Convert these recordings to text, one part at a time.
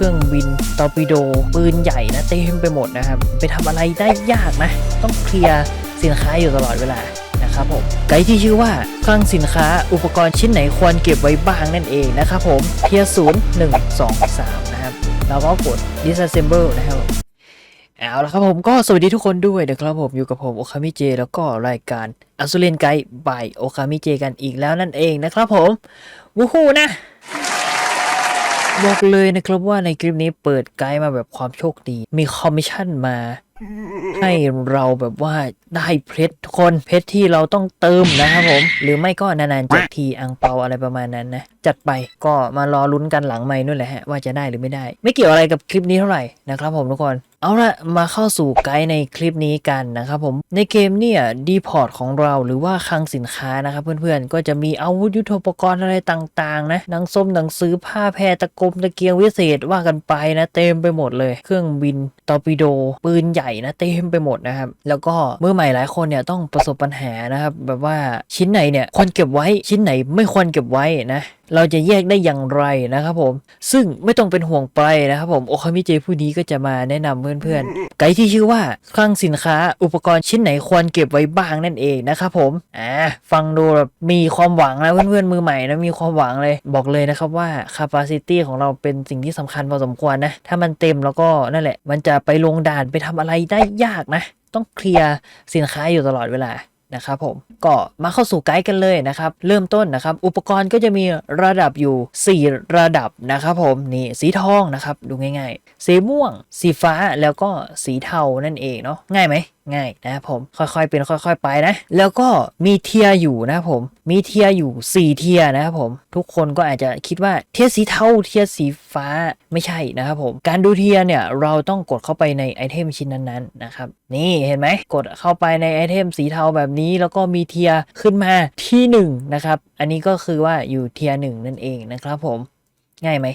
เครื่องบินตอร์ปิโดปืนใหญ่นะเต็มไปหมดนะครับ ไปทำอะไรได้ยากนะ ต้องเคลียร์สินค้าอยู่ตลอดเวลานะครับผมไกด์ที่ชื่อว่าคลังสินค้าอุปกรณ์ชิ้นไหนควรเก็บไว้บ้างนั่นเองนะครับผมเทียศูนย์หนึ่งสองสามนะครับแล้วก็กด disassemble นะครับเอาละครับผมก็สวัสดีทุกคนด้วยนะครับผมอยู่กับผมโอคามิเจแล้วก็รายการอ s ูเ n นไกด์บายโอคามิเจกันอีกแล้วนั่นเองนะครับผมวู้ฮู้นะ บอกเลยนะครับว่าในคลิปนี้เปิดไกด์มาแบบความโชคดี มีคอมมิชชั่นมา ให้เราแบบว่าได้เพชรทุกคนเพชรที่เราต้องเติมนะครับผม หรือไม่ก็นานๆจากทีอังเปาอะไรประมาณนั้นนะ จัดไปก็มารอลุ้นกันหลังไม่นู่นแหละฮะว่าจะได้หรือไม่ได้ ไม่เกี่ยวอะไรกับคลิปนี้เท่าไหร่นะครับผมทุกคน เอาละมาเข้าสู่ไกด์ในคลิปนี้กันนะครับผมในเกมเนี่ยดีพอร์ตของเราหรือว่าคลังสินค้านะครับเพื่อนๆ ก็จะมีอาวุธยุทโธปกรณ์อะไรต่างๆนะหนังส้มหนังสือผ้าแพรตะกรมตะเกียงวิเศษว่ากันไปนะเต็มไปหมดเลย เครื่องบินตอร์ปิโด ปืนใหญ่นะเต็มไปหมดนะครับ แล้วก็เมื่อใหม่หลายคนเนี่ยต้องประสบปัญหานะครับแบบว่าชิ้นไหนเนี่ยควรเก็บไว้ชิ้นไหนไม่ควรเก็บไว้นะ เราจะแยกได้อย่างไรนะครับผม ซึ่งไม่ต้องเป็นห่วงไปนะครับผมโอคามิเจผู้นี้ก็จะมาแนะนำเพื่อนๆ ไกด์ที่ชื่อว่าคลังสินค้าอุปกรณ์ชิ้นไหนควรเก็บไว้บ้างนั่นเองนะครับผม อ่าฟังดูแบบมีความหวังนะเพื่อนๆมือใหม่นะมีความหวังเลย บอกเลยนะครับว่า capacity ของเราเป็นสิ่งที่สำคัญพอสมควรนะ ถ้ามันเต็มแล้วก็นั่นแหละ มันจะไปลงด่านไปทำอะไรได้ยากนะ ต้องเคลียร์สินค้าอยู่ตลอดเวลา นะครับผมก็มาเข้าสู่ไกด์กันเลยนะครับ เริ่มต้นนะครับ อุปกรณ์ก็จะมีระดับอยู่ 4 ระดับนะครับผมนี่สีทองนะครับ ดูง่ายๆ สีม่วง สีฟ้าแล้วก็สีเทานั่นเองเนาะง่ายไหม ง่ายนะครับผมค่อยๆเป็นค่อย ๆ ไปนะ แล้วก็มีเทียอยู่นะผม มีเทียอยู่ 4 เทียนะครับผม ทุกคนก็อาจจะคิดว่าเทียสีเทาเทียสีฟ้าไม่ใช่นะครับผม การดูเทียเนี่ยเราต้องกดเข้าไปในไอเทมชิ้นนั้นๆนะครับนี่เห็นไหมกดเข้าไปในไอเทมสีเทาแบบนี้ แล้วก็มีเทียขึ้นมาที่1นนะครับอันนี้ก็คือว่าอยู่เทียหนึ่งนั่นเองนะครับผมง่ายไหม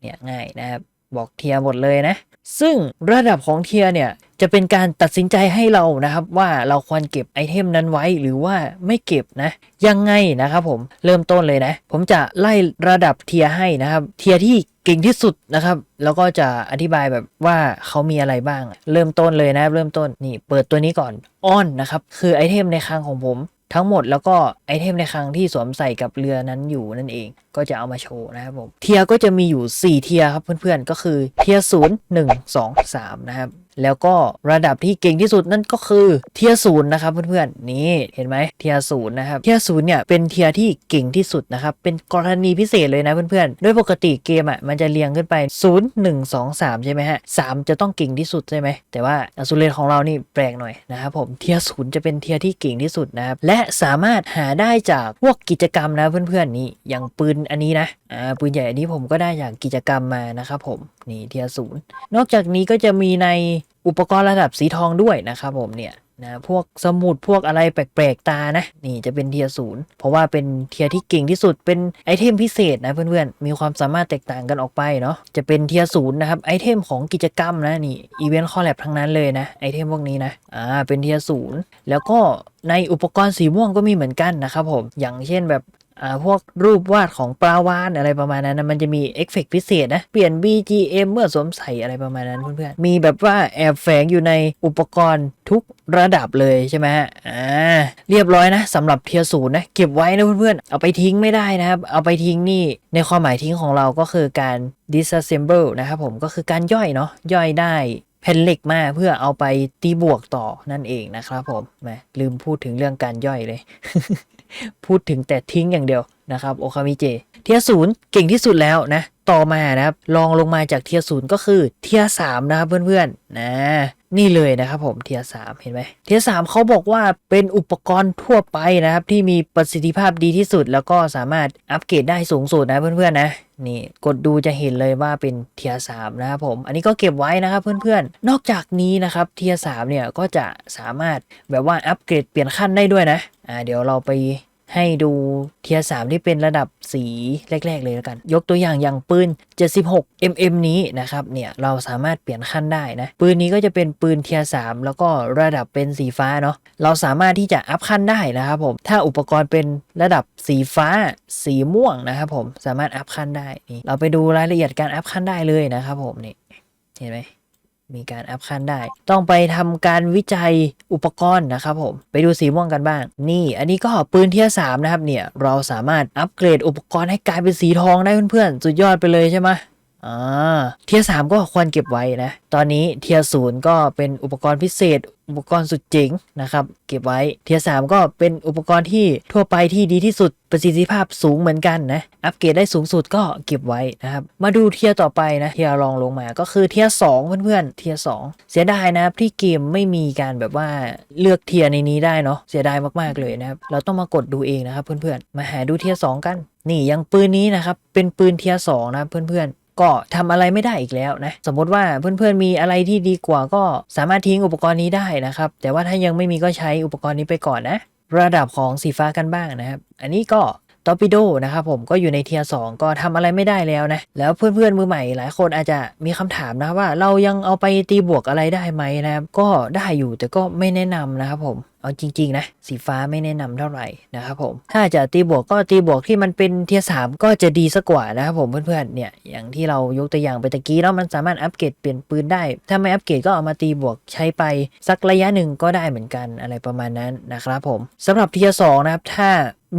เนี่ยง่ายนะครับ บอกเทียหมดเลยนะ ซึ่งระดับของเทียเนี่ยจะเป็นการตัดสินใจให้เรานะครับว่าเราควรเก็บไอเทมนั้นไว้หรือว่าไม่เก็บนะ ยังไงนะครับผมเริ่มต้นเลยนะ ผมจะไล่ระดับเทียให้นะครับเทียที่เก่งที่สุดนะครับ แล้วก็จะอธิบายแบบว่าเขามีอะไรบ้าง เริ่มต้นเลยนะ เริ่มต้นนี่เปิดตัวนี้ก่อนอ้อนนะครับ คือไอเทมในคลังของผม ทั้งหมดแล้วก็ไอเทมในครั้งที่สวมใส่กับเรือนั้นอยู่นั่นเอง ก็จะเอามาโชว์นะครับผมเทียร์ก็จะมีอยู่ 4 เทียร์ครับเพื่อนๆก็คือเทียร์ศูนย์หนึ่งสองสามนะครับ แล้วก็ระดับที่เก่งที่สุดนั่นก็คือเทียศูนย์นะครับเพื่อนๆนี่เห็นไหมเทียศูนย์นะครับเทียศูนย์เนี่ยเป็นเทียที่เก่งที่สุดนะครับเป็นกรณีพิเศษเลยนะเพื่อนๆโดยปกติเกมอะมันจะเรียงขึ้นไป 0 1 2 3 ใช่ไหมฮะ3จะต้องเก่งที่สุดใช่ไหมแต่ว่าอสูเลนของเรานี่แปลกหน่อยนะครับผมเทียศูนย์จะเป็นเทียที่เก่งที่สุดนะครับและสามารถหาได้จากพวกกิจกรรมนะเพื่อนๆนี่อย่างปืนอันนี้นะอ่าปืนใหญ่อันนี้ผมก็ได้จากกิจกรรมมานะครับผมนี่เทียศูนย์นอกจากนี้ก็จะมีในอุปกรณ์ระดับสีทองด้วยนะครับผมเนี่ยนะพวกสมุดพวกอะไรแปลกๆตานะนี่จะเป็นเทียศูนย์เพราะว่าเป็นเทียที่เก่งที่สุดเป็นไอเทมพิเศษนะเพื่อนๆ มีความสามารถแตกต่างกันออกไปเนาะจะเป็นเทียศูนย์นะครับไอเทมของกิจกรรมนะนี่อีเวนต์คอลแลบทั้งนั้นเลยนะไอเทมพวกนี้นะอ่าเป็นเทียศูนย์แล้วก็ในอุปกรณ์สีม่วงก็มีเหมือนกันนะครับผมอย่างเช่นแบบ พวกรูปวาดของปลาวานอะไรประมาณนั้น มันจะมีเอฟเฟกต์พิเศษนะ เปลี่ยน BGM เมื่อสวมใส่อะไรประมาณนั้นเพื่อนๆ มีแบบว่าแอบแฝงอยู่ในอุปกรณ์ทุกระดับเลยใช่ไหมฮะ อ่า เรียบร้อยนะสำหรับเทียร์ศูนย์นะ เก็บไว้นะเพื่อนๆ เอาไปทิ้งไม่ได้นะครับ เอาไปทิ้งนี่ในความหมายทิ้งของเราก็คือการ disassemble นะครับผมก็คือการย่อยเนาะย่อยได้แผ่นเหล็กมาเพื่อเอาไปตีบวกต่อนั่นเองนะครับผมแหมลืมพูดถึงเรื่องการย่อยเลย พูดถึงแต่ทิ้งอย่างเดียวนะครับโอคามิเจเทียศูนย์เก่งที่สุดแล้วนะ ต่อมานะครับลองลงมาจากเทียร์ศูนย์ก็คือเทียร์สามนะครับเพื่อนๆนะนี่เลยนะครับผมเทียร์สามเห็นไหมเทียร์สามเขาบอกว่าเป็นอุปกรณ์ทั่วไปนะครับที่มีประสิทธิภาพดีที่สุด แล้วก็สามารถอัปเกรดได้สูงสุดนะเพื่อนๆนะนี่กดดูจะเห็นเลยว่าเป็นเทียร์สามนะครับผม อันนี้ก็เก็บไว้นะครับเพื่อนๆ นอกจากนี้นะครับเทียร์สามเนี่ยก็จะสามารถแบบว่าอัปเกรดเปลี่ยนขั้นได้ด้วยนะอ่าเดี๋ยวเราไป ให้ดูเทียสามที่เป็นระดับสีแรก ๆ เลยแล้วกัน ยกตัวอย่างอย่างปืน 76 mm นี้นะครับเนี่ยเราสามารถเปลี่ยนขั้นได้นะ ปืนนี้ก็จะเป็นปืนเทียสามแล้วก็ระดับเป็นสีฟ้าเนาะเราสามารถที่จะอัพขั้นได้นะครับผมถ้าอุปกรณ์เป็นระดับสีฟ้าสีม่วงนะครับผมสามารถอัพขั้นได้นี่เราไปดูรายละเอียดการอัพขั้นได้เลยนะครับผมนี่เห็นไหม มีการอัพขั้นได้ ต้องไปทำการวิจัยอุปกรณ์นะครับผม ไปดูสีม่วงกันบ้าง นี่อันนี้ก็ปืนเทียร์สามนะครับเนี่ยเราสามารถอัปเกรดอุปกรณ์ให้กลายเป็นสีทองได้เพื่อนๆ สุดยอดไปเลยใช่ไหม อ่าเทียสามก็ควรเก็บไว้นะ ตอนนี้เทียศูนย์ก็เป็นอุปกรณ์พิเศษ อุปกรณ์สุดเจ๋งนะครับ เก็บไว้เทียสามก็เป็นอุปกรณ์ที่ทั่วไปที่ดีที่สุดประสิทธิภาพสูงเหมือนกันนะ อัปเกรดได้สูงสุดก็เก็บไว้นะครับ มาดูเทียต่อไปนะ เทียรองลงมาก็คือเทียสองเพื่อนๆ เทียสองเสียดายนะครับที่เกมไม่มีการแบบว่าเลือกเทียในนี้ได้เนาะ เสียดายมากๆเลยนะครับ เราต้องมากดดูเองนะครับเพื่อนๆ มาหาดูเทียสองกัน นี่อยังปืนนี้นะครับ เป็นปืนเทียสองนะเพื่อนๆ ก็ทำอะไรไม่ได้อีกแล้วนะ สมมติว่าเพื่อนๆมีอะไรที่ดีกว่าก็สามารถทิ้งอุปกรณ์นี้ได้นะครับ แต่ว่าถ้ายังไม่มีก็ใช้อุปกรณ์นี้ไปก่อนนะ ระดับของสีฟ้ากันบ้างนะครับ อันนี้ก็ตอร์ปิโดนะครับผมก็อยู่ในเทียร์สก็ทำอะไรไม่ได้แล้วนะ แล้วเพื่อนๆมือใหม่หลายคนอาจจะมีคำถามนะว่าเรายังเอาไปตีบวกอะไรได้ไหมนะครับก็ได้อยู่แต่ก็ไม่แนะนำนะครับผม เอาจริง ๆ นะ สีฟ้าไม่แนะนำเท่าไหร่นะครับผม ถ้าจะตีบวกก็ตีบวกที่มันเป็นเทียสามก็จะดีสักกว่านะครับผมเพื่อนๆเนี่ยอย่างที่เรายกตัวอย่างไปตะกี้แล้วมันสามารถอัปเกรดเปลี่ยนปืนได้ ถ้าไม่อัปเกรดก็เอามาตีบวกใช้ไปสักระยะหนึ่งก็ได้เหมือนกันอะไรประมาณนั้นนะครับผมสำหรับเทียสองนะครับถ้า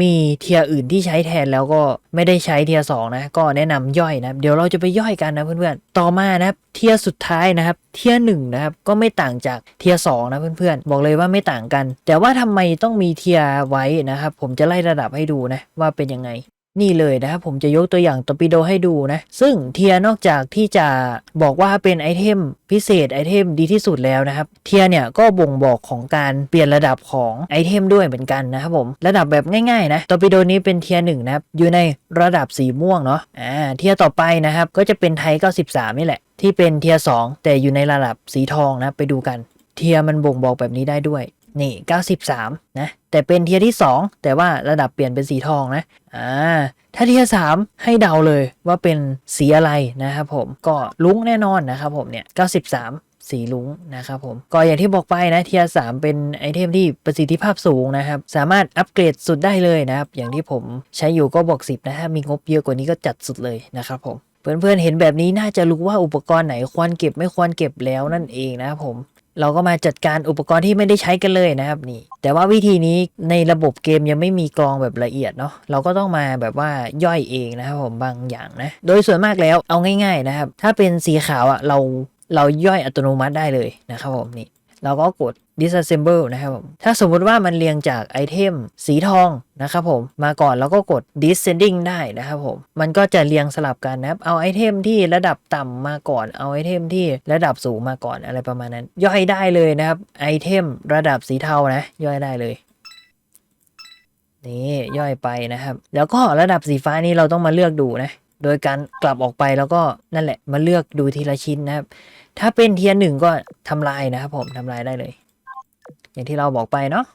มีเทียอื่นที่ใช้แทนแล้วก็ไม่ได้ใช้เทียสองนะ ก็แนะนำย่อยนะ เดี๋ยวเราจะไปย่อยกันนะเพื่อนๆ ต่อมานะครับเทียสุดท้ายนะครับ เทียหนึ่งนะครับก็ไม่ต่างจากเทียสองนะเพื่อนๆ บอกเลยว่าไม่ต่างกัน แต่ว่าทำไมต้องมีเทียไว้นะครับ ผมจะไล่ระดับให้ดูนะว่าเป็นยังไงนี่เลยนะครับผมจะยกตัวอย่างตอร์ปิโดให้ดูนะ ซึ่งเทียนอกจากที่จะบอกว่าเป็นไอเทมพิเศษไอเทมดีที่สุดแล้วนะครับ เทียเนี่ยก็บ่งบอกของการเปลี่ยนระดับของไอเทมด้วยเหมือนกันนะครับผมระดับแบบง่ายๆนะตอร์ปิโดนี้เป็นเทียหนึ่งนะครับอยู่ในระดับสีม่วงเนาะอ่าเทียต่อไปนะครับก็จะเป็นไทย93นี่แหละ ที่เป็นเทียร์2แต่อยู่ในระดับสีทองนะไปดูกัน เทียร์มันบ่งบอกแบบนี้ได้ด้วยนี่ 93 นะ แต่เป็นเทียที่ 2 แต่ว่าระดับเปลี่ยนเป็นสีทองนะ อ่า ถ้าเทียร์3ให้เดาเลยว่าเป็นสีอะไรนะครับผม ก็ลุ้งแน่นอนนะครับผมเนี่ย 93 สีลุ้งนะครับผม ก็อย่างที่บอกไปนะ เทียร์3เป็นไอเทมที่ประสิทธิภาพสูงนะครับ สามารถอัปเกรดสุดได้เลยนะครับ อย่างที่ผมใช้อยู่ก็บอก 10 นะถ้ามีงบเยอะกว่านี้ก็จัดสุดเลยนะครับผม เพื่อนๆเห็นแบบนี้น่าจะรู้ว่าอุปกรณ์ไหนควรเก็บไม่ควรเก็บแล้วนั่นเองนะครับผม เราก็มาจัดการอุปกรณ์ที่ไม่ได้ใช้กันเลยนะครับนี่ แต่ว่าวิธีนี้ในระบบเกมยังไม่มีกรองแบบละเอียดเนาะเราก็ต้องมาแบบว่าย่อยเองนะครับผมบางอย่างนะ โดยส่วนมากแล้วเอาง่าย ๆนะครับ ถ้าเป็นสีขาวอะ่ะเราเราย่อยอัตโนมัติได้เลยนะครับผมนี่ เราก็กด disassemble นะครับผม ถ้าสมมุติว่ามันเรียงจากไอเทมสีทองนะครับผม มาก่อนแล้วก็กด descending ได้นะครับผม มันก็จะเรียงสลับกันนะครับ เอาไอเทมที่ระดับต่ำมาก่อน เอาไอเทมที่ระดับสูงมาก่อนอะไรประมาณนั้น ย่อยได้เลยนะครับ ไอเทมระดับสีเทานะ ย่อยได้เลยนี่ย่อยไปนะครับ แล้วก็ระดับสีฟ้านี้เราต้องมาเลือกดูนะ โดยการกลับออกไปแล้วก็นั่นแหละมาเลือกดูทีละชิ้นนะครับ ถ้าเป็นเทียร์หนึ่งก็ทำลายนะครับผมทำลายได้เลย อย่างที่เราบอกไปเนาะ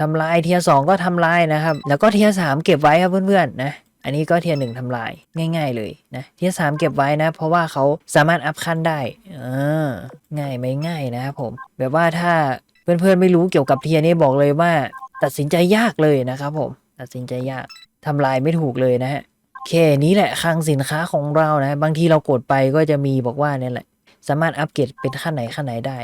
ทำลายเทียร์สองก็ทำลายนะครับ แล้วก็เทียร์สามเก็บไว้ครับเพื่อนๆนะอันนี้ก็เทียร์หนึ่งทำลายง่าย ๆ เลยนะเทียร์สามเก็บไว้นะ เพราะว่าเขาสามารถอัพขั้นได้ออง่ายไหมง่ายนะครับผม แบบว่าถ้าเพื่อนๆไม่รู้เกี่ยวกับเทียร์นี้บอกเลยว่า ตัดสินใจยากเลยนะครับผม ตัดสินใจยาก ทำลายไม่ถูกเลยนะฮะแค่นี้แหละคลังสินค้าของเรานะบางทีเรากดไปก็จะมีบอกว่าเนี่ยแหละ สามารถอัปเกรดเป็นขั้นไหนขั้นไหนได้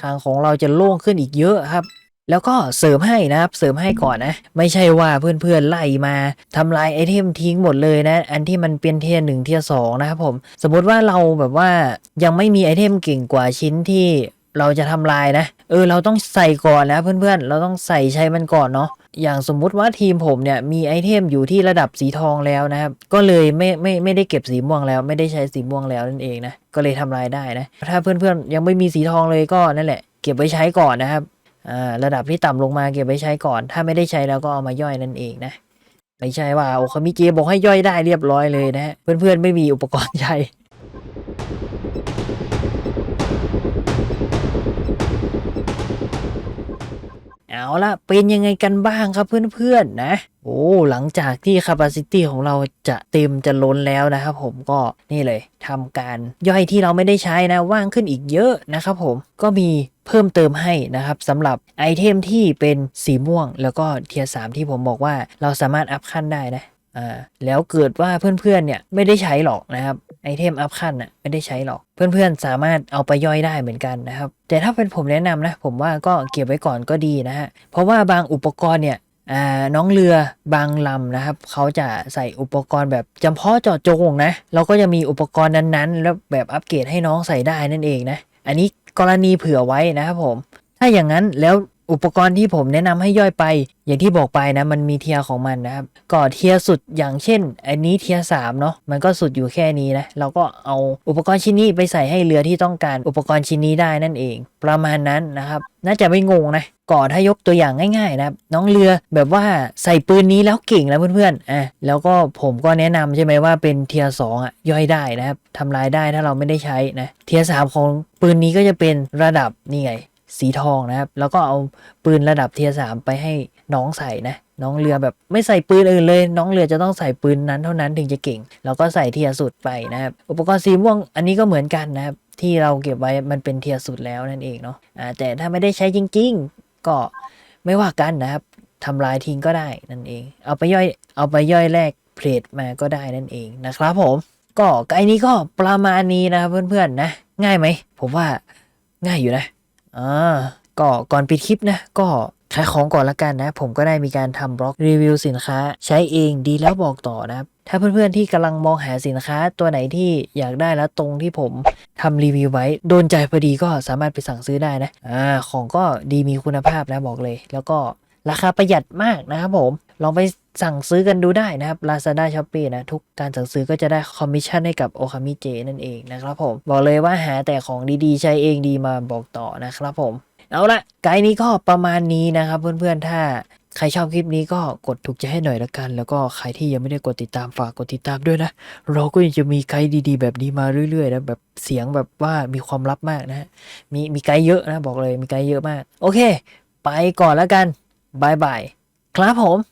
คลังของเราจะโล่งขึ้นอีกเยอะครับ แล้วก็เสริมให้นะครับ เสริมให้ก่อนนะ ไม่ใช่ว่าเพื่อนๆไล่มาทำลายไอเทมทิ้งหมดเลยนะ อันที่มันเป็นเทียร์หนึ่งเทียร์สองนะครับผม สมมติว่าเราแบบว่ายังไม่มีไอเทมเก่งกว่าชิ้นที่เราจะทำลายนะ เออเราต้องใส่ก่อนนะเพื่อนๆ เราต้องใส่ใช้มันก่อนเนาะ อย่างสมมุติว่าทีมผมเนี่ยมีไอเทมอยู่ที่ระดับสีทองแล้วนะครับ ก็เลยไม่ไม่ไม่ได้เก็บสีม่วงแล้ว ไม่ได้ใช้สีม่วงแล้วนั่นเองนะ ก็เลยทำลายได้นะ ถ้าเพื่อนๆยังไม่มีสีทองเลยก็นั่นแหละ เก็บไว้ใช้ก่อนนะครับอ่าระดับที่ต่ำลงมาเก็บไว้ใช้ก่อน ถ้าไม่ได้ใช้แล้วก็เอามาย่อยนั่นเองนะไม่ใช่ว่าโอคามิเจบอกให้ย่อยได้เรียบร้อยเลยนะเพื่อนๆไม่มีอุปกรณ์ใช้ เอาละเป็นยังไงกันบ้างครับเพื่อนๆนะ โอ้หลังจากที่ capacity ของเราจะเต็มจะล้นแล้วนะครับผมก็นี่เลยทำการย่อยที่เราไม่ได้ใช้นะว่างขึ้นอีกเยอะนะครับผมก็มีเพิ่มเติมให้นะครับสำหรับไอเทมที่เป็นสีม่วง แล้วก็เทียสามที่ผมบอกว่าเราสามารถอัพขั้นได้นะ อ่าแล้วเกิดว่าเพื่อนๆเนี่ยไม่ได้ใช้หรอกนะครับไอเทมอัพขั้นอะไม่ได้ใช้หรอก เพื่อนๆสามารถเอาไปย่อยได้เหมือนกันนะครับ แต่ถ้าเป็นผมแนะนำนะ ผมว่าก็เก็บไว้ก่อนก็ดีนะฮะเพราะว่าบางอุปกรณ์เนี่ยอ่าน้องเรือบางลำนะครับ เขาจะใส่อุปกรณ์แบบจำเพาะเจาะจงนะ เราก็จะมีอุปกรณ์นั้นๆ แล้วแบบอัปเกรดให้น้องใส่ได้นั่นเองนะ อันนี้กรณีเผื่อไว้นะครับผม ถ้าอย่างนั้นแล้ว อุปกรณ์ที่ผมแนะนำให้ย่อยไป อย่างที่บอกไปนะมันมีเทียของมันนะครับก็เทียสุดอย่างเช่น อันนี้เทียสามเนาะมันก็สุดอยู่แค่นี้นะเราก็เอาอุปกรณ์ชิ้นนี้ไปใส่ให้เรือที่ต้องการอุปกรณ์ชิ้นนี้ได้นั่นเอง ประมาณนั้นนะครับ น่าจะไม่งงนะก่อนถ้ายกตัวอย่างง่ายๆนะครับน้องเรือแบบว่าใส่ปืนนี้แล้วเก่งแล้วเพื่อนๆอะแล้วก็ผมก็แนะนำใช่ไหมว่าเป็นเทียสองอะย่อยได้นะครับทำลายได้ถ้าเราไม่ได้ใช้นะเทียสามของปืนนี้ก็จะเป็นระดับนี่ไง สีทองนะครับ แล้วก็เอาปืนระดับเทียสามไปให้น้องใส่นะ น้องเรือแบบไม่ใส่ปืนอื่นเลย น้องเรือจะต้องใส่ปืนนั้นเท่านั้นถึงจะเก่ง แล้วก็ใส่เทียสุดไปนะครับ อุปกรณ์สีม่วงอันนี้ก็เหมือนกันนะครับ ที่เราเก็บไว้มันเป็นเทียสุดแล้วนั่นเองเนาะแต่ถ้าไม่ได้ใช้จริง ๆ ก็ไม่ว่ากันนะครับทำลายทิ้งก็ได้นั่นเอง เอาไปย่อยเอาไปย่อยแลกเพลทมาก็ได้นั่นเองนะครับผมก็ไกด์นี้ก็ประมาณนี้นะครับเพื่อนๆนะ ง่ายไหม ผมว่าง่ายอยู่นะ อ่าก็ก่อนปิดคลิปนะ ก็ขายของก่อนละกันนะ ผมก็ได้มีการทำบล็อกรีวิวสินค้า ใช้เองดีแล้วบอกต่อนะครับ ถ้าเพื่อนๆที่กำลังมองหาสินค้าตัวไหนที่อยากได้แล้วตรงที่ผมทำรีวิวไว้ โดนใจพอดีก็สามารถไปสั่งซื้อได้นะอ่าของก็ดีมีคุณภาพนะบอกเลย แล้วก็ราคาประหยัดมากนะครับผม ลองไปสั่งซื้อกันดูได้นะครับ Lazada Shopee นะ ทุกการสั่งซื้อก็จะได้คอมมิชชั่นให้กับ Okami J นั่นเองนะครับผม บอกเลยว่าหาแต่ของดีๆ ใช้เองดีมาบอกต่อนะครับผม เอาละไกด์นี้ก็ประมาณนี้นะครับเพื่อนๆ ถ้าใครชอบคลิปนี้ก็กดถูกใจให้หน่อยละกัน แล้วก็ใครที่ยังไม่ได้กดติดตามฝากกดติดตามด้วยนะ เราก็ยังจะมีไกด์ดีๆ แบบนี้มาเรื่อยๆนะแบบเสียงแบบว่ามีความลับมากนะมีมีไกด์เยอะนะบอกเลยมีไกด์เยอะมาก โอเค ไปก่อนแล้วกันบายบายครับผม